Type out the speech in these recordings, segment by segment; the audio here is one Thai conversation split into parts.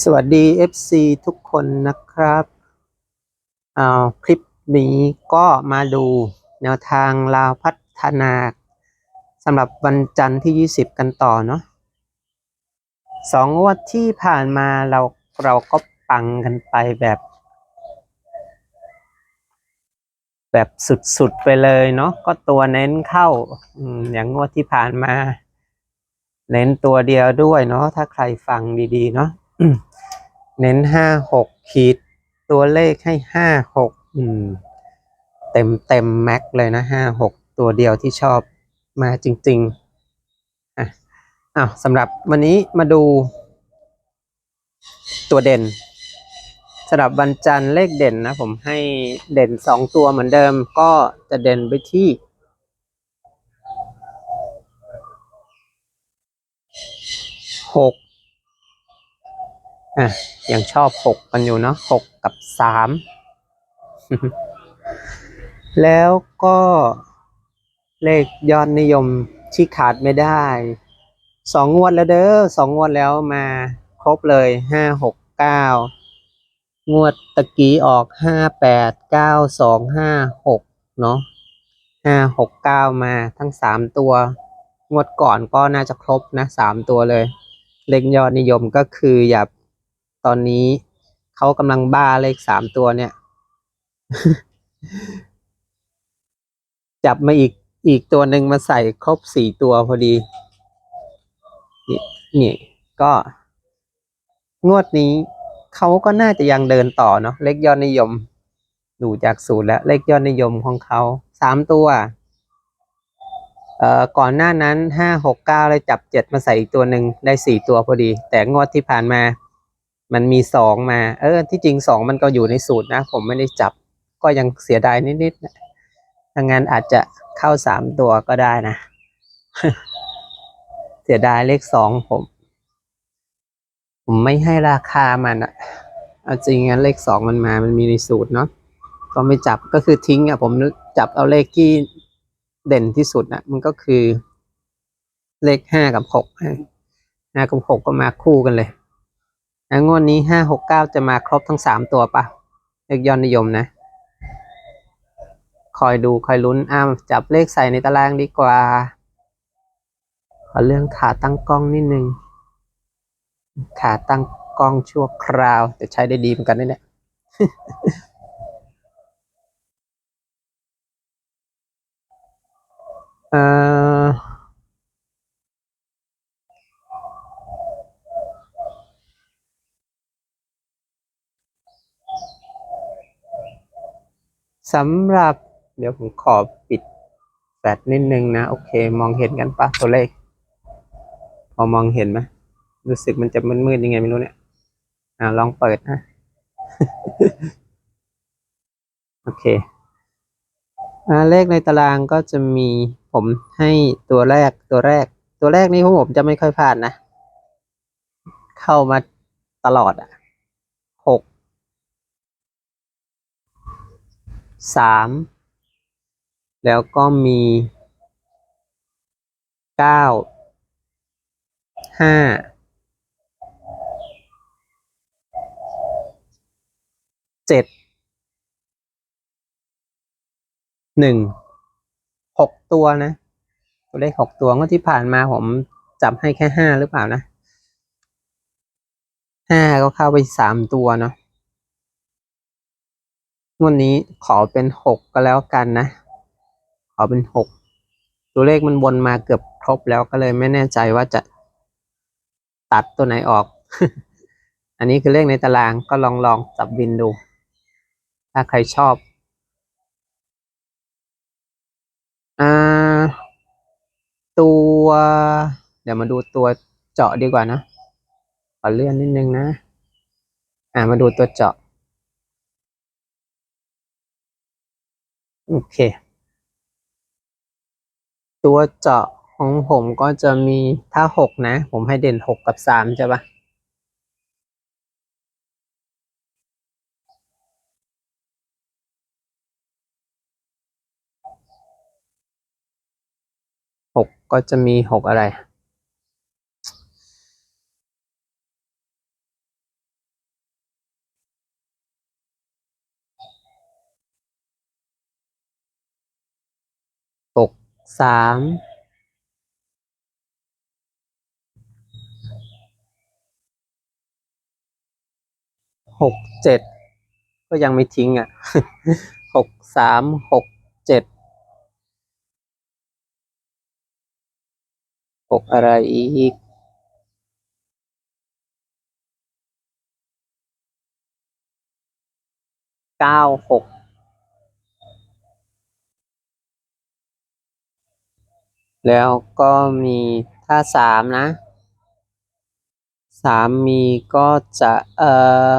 สวัสดี FC ทุกคนนะครับเอาคลิปนี้ก็มาดูแนวทางลาวพัฒนาสำหรับวันจันทร์ที่ 20 กันต่อเนาะสองงวดที่ผ่านมาเราเราก็ปังกันไปแบบ แบบสุดๆไปเลยเนาะก็ตัวเน้นเข้าอย่างงวดที่ผ่านมา เน้นตัวเดียวด้วยเนาะถ้าใครฟังดีๆเนาะ เน้นห้าหกขีด ตัวเลขให้ห้าหกเต็มเต็มแม็กเลยนะห้าหกตัวเดียวที่ชอบมาจริงๆอะอ้าวสำหรับวันนี้มาดู ตัวเด่นสำหรับวันจันทร์เลขเด่นนะ ผมให้เด่นสองตัวเหมือนเดิม ก็จะเด่นไปที่หก อะยังชอบหกกันอยู่เนาะหกกับสามแล้วก็เลขยอดนิยมที่ขาดไม่ได้สองงวดแล้วเด้อสองงวดแล้วมาครบเลยห้าหกเก้างวดตะกี้ออกห้าแปดเก้าสองห้าหกเนาะห้าหกเก้ามาทั้งสามตัว งวดก่อนก็น่าจะครบนะสามตัวเลย เลขยอดนิยมก็คืออย่า ตอนนี้เขากำลังบ้าเลขสามตัวเนี่ย จับมาอีกอีกตัวหนึ่งมาใส่ครบสี่ตัวพอดี นี่นี่ก็ งวดนี้เขาก็น่าจะยังเดินต่อเนาะเลขยอดนิยม ดูจากสูตรแล้ว เลขยอดนิยมของเขาสามตัวเอ่อก่อนหน้านั้นห้าหกเก้าเลยจับเจ็ดมาใส่อีกตัวหนึ่งได้สี่ตัวพอดี แต่งวดที่ผ่านมา มันมีสองมา เออ ที่จริงสองมันก็อยู่ในสูตรนะ ผมไม่ได้จับ ก็ยังเสียดายนิดๆนะถ้างั้นอาจจะเข้าสามตัวก็ได้นะ เสียดายเลขสองผม ผมไม่ให้ราคามันอะเอาจริงงั้นเลขสองมันมา มันมีในสูตรเนาะ ก็ไม่จับ ก็คือทิ้งอะผมจับเอาเลขที่เด่นที่สุดนะมันก็คือ เลขห้ากับหกห้ากับหกก็มาคู่กันเลย งวดนี้ห้าหกเก้าจะมาครบทั้งสามตัวปะเลขยอดนิยมนะ คอยดูคอยลุ้นอ้าวจับเลขใส่ในตารางดีกว่า ขอเรื่องขาตั้งกล้องนิดนึง ขาตั้งกล้องชั่วคราว แต่ใช้ได้ดีเหมือนกันนะเนี่ยเอ่อ สำหรับเดี๋ยวผมขอปิดแฟลชนิดนึงนะ โอเค มองเห็นกันปะตัวเลข พอมองเห็นไหมรู้สึกมันจะมืดๆยังไงไม่รู้เนี่ยอ่าลองเปิดนะ โอเคอ่าเลขในตารางก็จะมีผมให้ตัวแรกตัวแรก ตัวแรกนี้ผมจะไม่ค่อยพลาดนะ เข้ามาตลอดอะก สามแล้วก็มีเก้าห้าเจ็ดหนึ่งหกตัวนะ ตัวเลขหกตัวงวดที่ผ่านมาผมจับให้แค่ห้าหรือเปล่านะห้าก็เข้าไปสามตัวเนาะ วดนนี้ขอเป็นหกก็แล้วกันนะ ขอเป็นหกตัวเลขมันวนมาเกือบครบแล้วก็เลยไม่แน่ใจว่าจะตัดตัวไหนออก อันนี้คือเลขในตารางก็ลองลองจับบินดู ถ้าใครชอบอ่าตัว เดี๋ยวมาดูตัวเจาะดีกว่านะขอเลื่อนนิดนึงนะ อ่ามาดูตัวเจาะ โอเค ตัวเจาะของผมก็จะมีถ้าหกนะ ผมให้เด่นหกกับสามใช่ปะหกก็จะมีหกอะไร สามหกเจ็ดก็ยังไม่ทิ้งอะหกสามหกเจ็ดหกอะไรอีกเก้าหก แล้วก็มีถ้าสามนะสามมีก็จะเอ่อ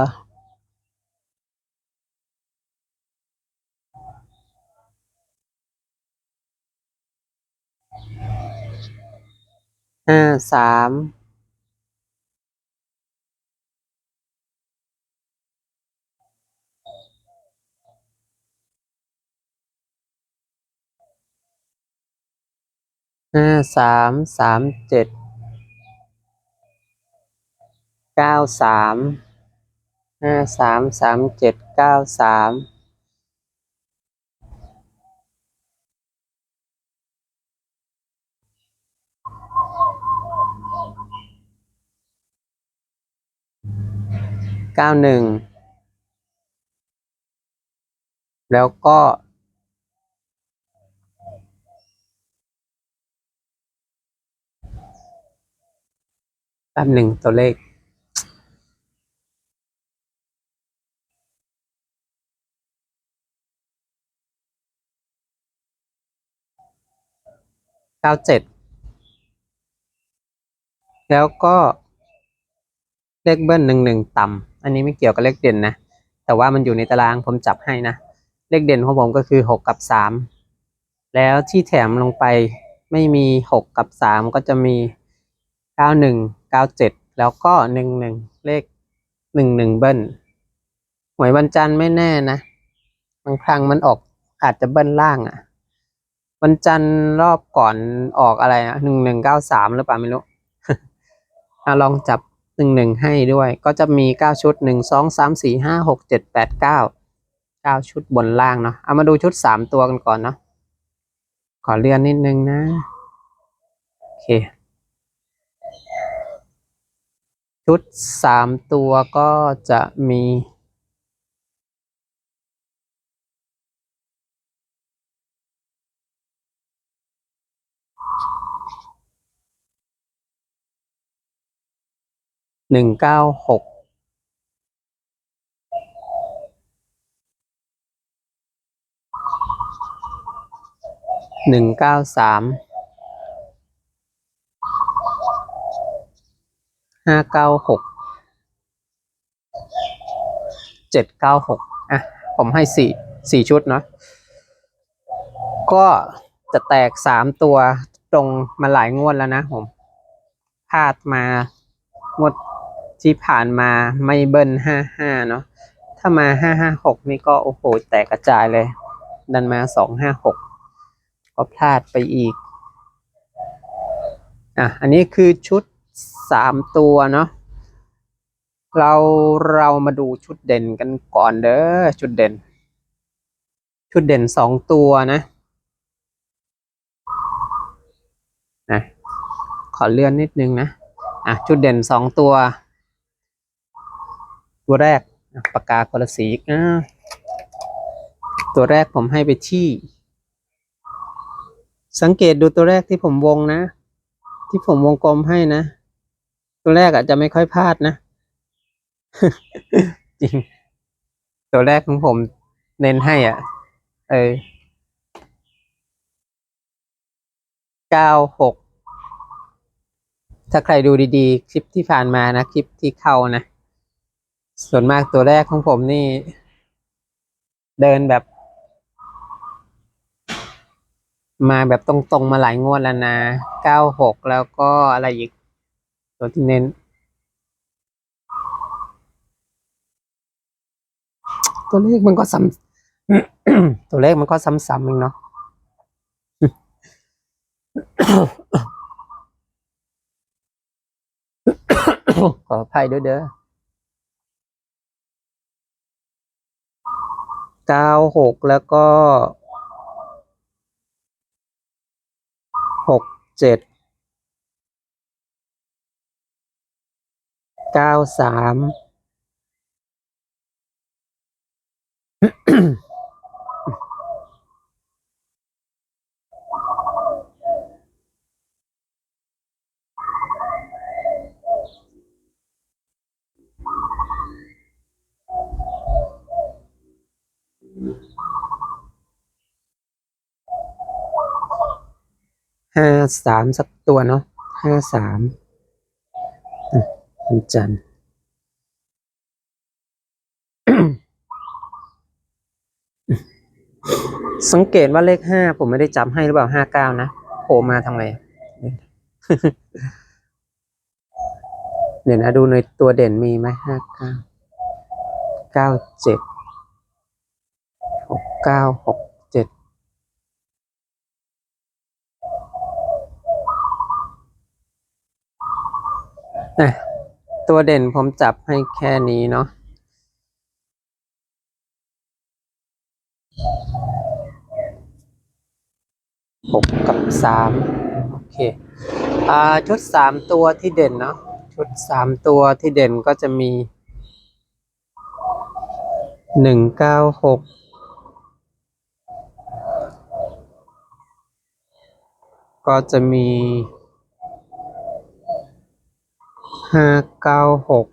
ห้าสาม ห้าสามสามเจ็ดเก้าสามห้าสามสามเจ็ดเก้าสามเก้าหนึ่งแล้วก็ แป๊บหนึ่งตัวเลข เก้าเจ็ด แล้วก็เลขเบิ้ลหนึ่งหนึ่งต่ำ อันนี้ไม่เกี่ยวกับเลขเด่นนะ แต่ว่ามันอยู่ในตารางผมจับให้นะ เลขเด่นของผมก็คือหกกับสาม แล้วที่แถมลงไปไม่มีหกกับสามก็จะมีเก้าหนึ่ง เก้าเจ็ดแล้วก็หนึ่งหนึ่งเลขหนึ่งหนึ่งเบิ้ลหวยวันจันทร์ไม่แน่นะบางครั้งมันออกอาจจะเบิ้ลล่างอะ วันจันทร์รอบก่อนออกอะไรนะหนึ่งหนึ่งเก้าสามหรือเปล่าไม่รู้อะลองจับหนึ่งหนึ่งให้ด้วย ก็จะมีเก้าชุดหนึ่งสองสามสี่ห้าหกเจ็ดแปดเก้าเก้าชุดบนล่างเนาะเอามาดูชุดสามตัวกันก่อนเนาะขอเลื่อนนิดนึงนะ โอเค ชุดสามตัวก็จะมีหนึ่งเก้าหกหนึ่งเก้าสาม ห้าเก้าหกเจ็ดเก้าหกอะ ผมให้สี่สี่ชุดเนาะก็จะแตกสามตัวตรงมาหลายงวดแล้วนะผมพลาดมางวดที่ผ่านมาไม่เบิ้ลห้าห้าเนาะถ้ามาห้าห้าหกนี่ก็โอ้โหแตกกระจายเลย ดันมาสองห้าหกก็พลาดไปอีกอะอันนี้คือชุด สามตัวเนาะเราเรามาดูชุดเด่นกันก่อนเด้อชุดเด่น ชุดเด่นสองตัวนะนะขอเลื่อนนิดนึงนะอะชุดเด่นสองตัว ตัวแรกปากกาคนละสีอีกอ่าตัวแรกผมให้ไปที่ สังเกตดูตัวแรกที่ผมวงนะ ที่ผมวงกลมให้นะ ตัวแรกอาจจะไม่ค่อยพลาดนะ จริง ตัวแรกของผมเน้นให้อะ เออเก้าหกถ้าใครดูดีๆ คลิปที่ผ่านมานะ คลิปที่เข้านะ ส่วนมากตัวแรกของผมนี่ เดินแบบ มาแบบตรงๆมาหลายงวดแล้วนะเก้าหกแล้วก็อะไรอีก ตัวที่เน้น ตัวเลขมันก็ซ้ำตัวเลขมันก็ซ้ำๆเองเนาะขออภัยด้วยเด้อเก้าหกแล้วก็หกเจ็ด เก้าสามห้าสามสักตัวเนาะห้าสาม วันจันทร์สังเกตว่าเลขห้าผมไม่ได้จำให้หรือเปล่าห้าเก้านะโผล่มาทางไหนเดี๋ยวนะดูในตัวเด่นมีไหมห้าเก้าเก้าเจ็ดหกเก้าหกเจ็ดอะ ตัวเด่นผมจับให้แค่นี้เนาะหกกับสามโอเคอ่าชุดสามตัวที่เด่นเนาะชุดสามตัวที่เด่นก็จะมีหนึ่งเก้าหกก็จะมี ห้าเก้าหก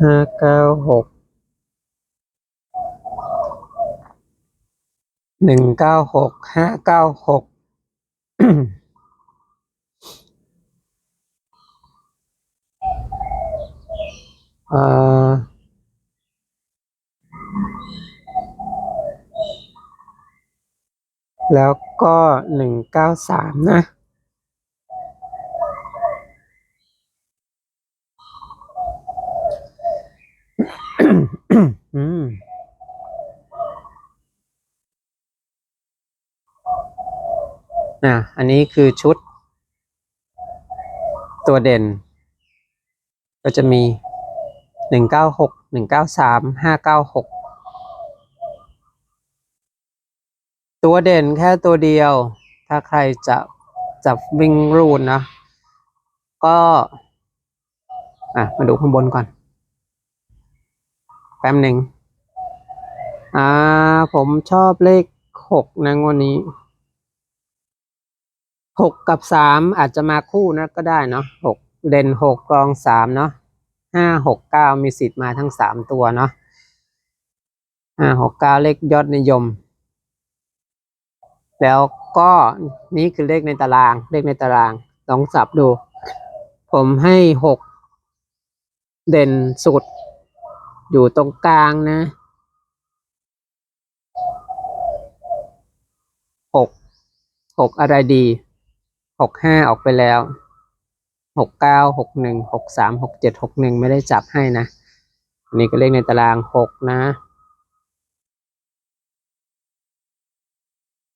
ห้าเก้าหกหนึ่งเก้าหกห้าเก้าหกอ่า แล้วก็หนึ่งเก้าสามนะ อืมนะอันนี้คือชุด ตัวเด่น ก็จะมีหนึ่งเก้าหกหนึ่งเก้าสามห้าเก้าหก ตัวเด่นแค่ตัวเดียว ถ้าใครจะจับวิ่งรูนนะ ก็ อะ มาดูข้างบนก่อน แป๊บหนึ่งอ่า ผมชอบเลขหกนะงวันนี้หกกับสามอาจจะมาคู่นะก็ได้เนาะหกเด่นหกกรองสามเนาะห้าหกเก้ามีสิทธิ์มาทั้งสามตัวเนาะห้าหกเก้าเลขยอดนิยม แล้วก็นี่คือเลขในตาราง เลขในตารางลองสับดู ผมให้หกเด่นสุด อยู่ตรงกลางนะหกหกอะไรดีหกห้าออกไปแล้วหกเก้าหกหนึ่งหกสามหกเจ็ดหกหนึ่งไม่ได้จับให้นะนนี้ก็เลขในตารางหกนะ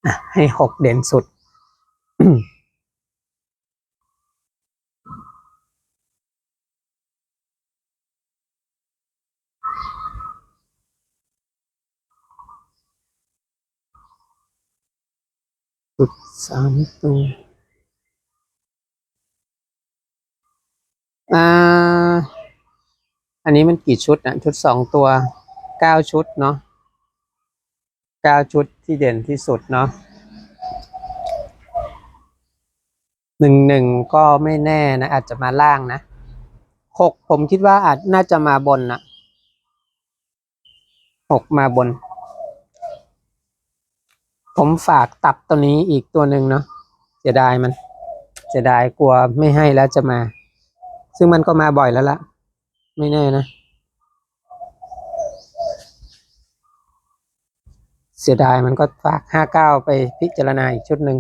อะให้หกเด่นสุดสุดสามตัวอ่า อันนี้มันกี่ชุดนะชุดสองตัวเก้าชุดเนาะ เก้าชุดที่เด่นที่สุดเนาะหนึ่งหนึ่งก็ไม่แน่นะ อาจจะมาล่างนะหกผมคิดว่าอาจน่าจะมาบนนะหกมาบน ผมฝากตับตัวนี้อีกตัวหนึ่งเนาะเสียดายมันเสียดายกลัวไม่ให้แล้วจะมา ซึ่งมันก็มาบ่อยแล้วละไม่แน่นะ เสียดายมันก็ฝากห้าเก้าไปพิจารณาอีกชุดหนึ่ง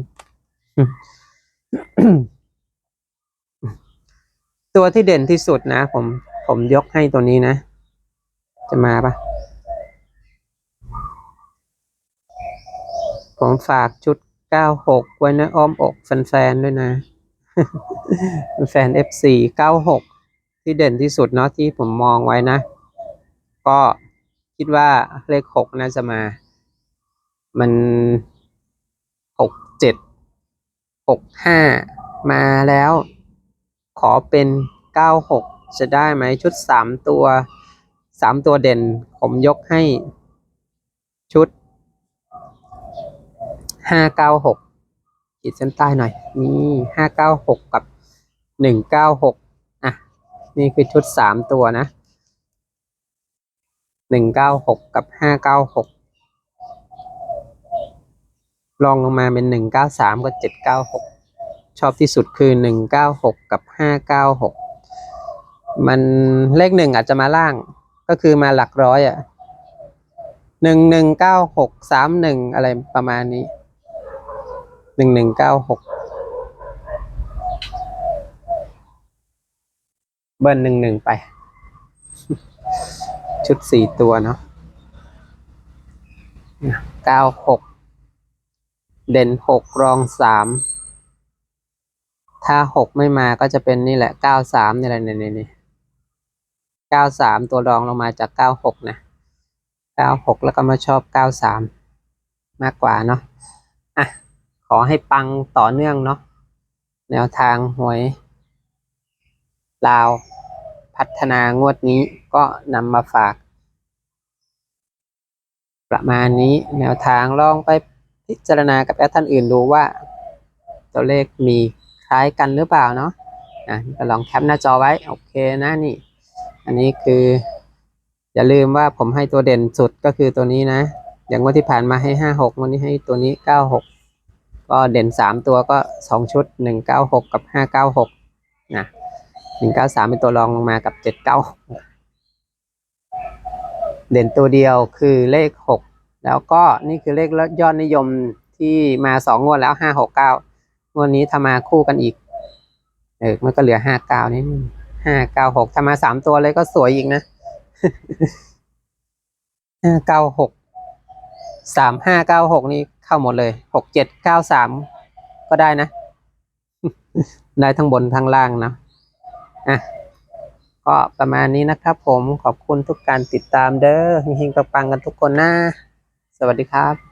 ตัวที่เด่นที่สุดนะ ผมผมยกให้ตัวนี้นะ จะมาปะผมฝากชุดเก้าหกไว้นะอ้อมอกแฟนๆด้วยนะ แฟน FC เก้าหกที่เด่นที่สุดเนาะที่ผมมองไว้นะ ก็ก็คิดว่าเลขหกน่าจะมา มันหกเจ็ดหกห้ามาแล้ว ขอเป็นเก้าหกจะได้ไหมชุดสามตัวสามตัวเด่น ผมยกให้ชุดห้าเก้าหกขีดเส้นใต้หน่อย นี่ห้าเก้าหกกับหนึ่งเก้าหกอะ นี่คือชุดสามตัวนะหนึ่งเก้าหกกับห้าเก้าหก ลองลงมาเป็นหนึ่งเก้าสามกับเจ็ดเก้าหกชอบที่สุดคือหนึ่งเก้าหกกับห้าเก้าหกมันเลขหนึ่งอาจจะมาล่างก็คือมาหลักร้อยอะหนึ่งหนึ่งเก้าหกสามหนึ่งอะไรประมาณนี้หนึ่งหนึ่งเก้าหกเบิ้ลหนึ่งหนึ่งไป ชุดสี่ตัวเนาะเก้าหก เด่นหกรองสามถ้าหกไม่มาก็จะเป็นนี่แหละเก้าสามนี่แหละนี่นี่นี่เก้าสามตัวรองลงมาจากเก้าหกนะเก้าหกแล้วก็มาชอบเก้าสามมากกว่าเนาะอะขอให้ปังต่อเนื่องเนาะแนวทางหวยลาวพัฒนางวดนี้ก็นำมาฝาก ประมาณนี้แนวทางลองไป พิจารณากับแอดท่านอื่นดูว่า ตัวเลขมีคล้ายกันหรือเปล่าเนาะอะก็ลองแคปหน้าจอไว้ โอเคนะนี่ อันนี้คือ อย่าลืมว่าผมให้ตัวเด่นสุดก็คือตัวนี้นะ อย่างงวันที่ผ่านมาให้ห้าหกวันนี้ให้ตัวนี้เก้าหกก็เด่นสามตัวก็สองชุดหนึ่งเก้าหกกับห้าเก้าหกนะหนึ่งเก้าสามเป็นตัวรองลงมากับเจ็ดเก้าเด่นตัวเดียวคือเลขหก แล้วก็นี่คือเลขยอดนิยมที่มาสองงวดแล้วห้าหกเก้างวดนี้ถ้ามาคู่กันอีก เออมันก็เหลือห้าเก้านี่ห้าเก้าหกถ้ามาสามตัวเลยก็สวยอีกนะห้าเก้าหกสามห้าเก้าหกนี่เข้าหมดเลยหกเจ็ดเก้าสามก็ได้นะ ได้ทั้งบนทั้งล่างนะอะก็ประมาณนี้นะครับผมขอบคุณทุกการติดตามเด้อเฮงๆปังๆกันทุกคนนะ สวัสดีครับ